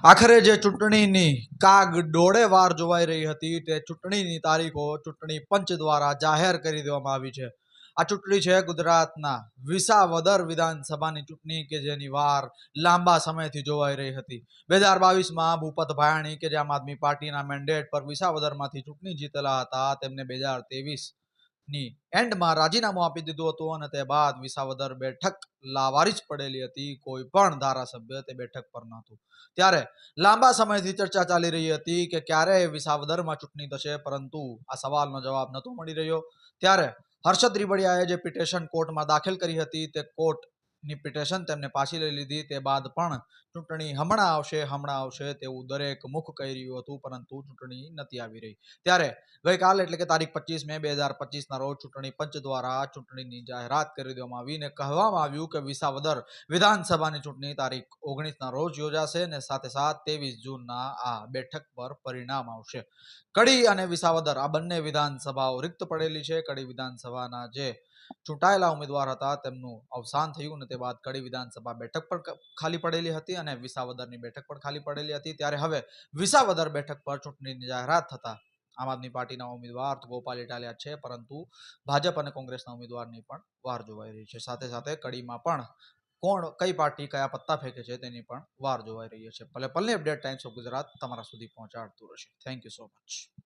આખરે જે ચૂંટણીની કાગ ડોળે વાર જોવાઈ રહી હતી, તે ચૂંટણીની તારીખો, ચૂંટણી પંચ દ્વારા જાહેર કરી દેવામાં આવી છે. આ ચૂંટણી છે ગુજરાતના વિસાવદર વિધાનસભાની ચૂંટણી કે જેની વાર લાંબા સમયથી જોવાઈ રહી હતી. બે હજાર બાવીસમાં ભૂપત ભાયાણી કે જે આમ આદમી પાર્ટીના મેન્ડેટ પર વિસાવદરમાંથી ચૂંટણી જીતેલા હતા, તેમને બે હજાર ની એન્ડમાં રાજીનામું આપી દીધું હતું અને તે બાદ વિસાવદર બેઠક લાવારી જ પડેલી હતી. કોઈ પણ ધારાસભ્ય તે બેઠક પર નહોતું ત્યારે લાંબા સમયથી ચર્ચા ચાલી રહી હતી કે ક્યારે વિસાવદરમાં ચૂંટણી થશે, પરંતુ આ સવાલનો જવાબ નહોતો મળી રહ્યો. ત્યારે હર્ષદ રીબડિયાએ જે પિટિશન કોર્ટમાં દાખલ કરી હતી તે કોર્ટની પિટિશન તેમને પાછી લઈ લીધી. તે બાદ પણ ચૂંટણી હમણાં આવશે હમણાં આવશે તેવું દરેક મુખ કહી રહ્યું હતું, પરંતુ ચૂંટણી નથી આવી રહી. ત્યારે ગઈકાલ એટલે કે તારીખ પચીસ મે બે હજાર પચીસના રોજ ચૂંટણી પંચ દ્વારા ચૂંટણીની જાહેરાત કરી દેવામાં આવી અને કહેવામાં આવ્યું કે વિસાવદર વિધાનસભાની ચૂંટણી તારીખ ઓગણીસના રોજ યોજાશે અને સાથે સાથ ત્રેવીસ જૂનના આ બેઠક પર પરિણામ આવશે. કડી અને વિસાવદર આ બંને વિધાનસભાઓ રિક્ત પડેલી છે. કડી વિધાનસભાના જે ચૂંટાયેલા ઉમેદવાર હતા તેમનું અવસાન થયું અને તે બાદ કડી વિધાનસભા બેઠક પણ ખાલી પડેલી હતી અને વિસાવદરની બેઠક પણ ખાલી પડેલી હતી, ત્યારે હવે વિસાવદર બેઠક પર ચૂંટણીની જાહેરાત થતા આમ આદમી પાર્ટીના ઉમેદવાર ગોપાલ ઇટાલિયા છે, પરંતુ ભાજપ અને કોંગ્રેસના ઉમેદવારની પણ વાર જોવાઈ રહી છે. સાથે સાથે કડીમાં પણ કોણ, કઈ પાર્ટી, કયા પત્તા ફેંકે છે તેની પણ વાર જોવાઈ રહી છે. ભલે પલ્લે અપડેટ ટાઈમ્સ ઓફ ગુજરાત તમારા સુધી પહોંચાડતું રહેશે. Thank you so much.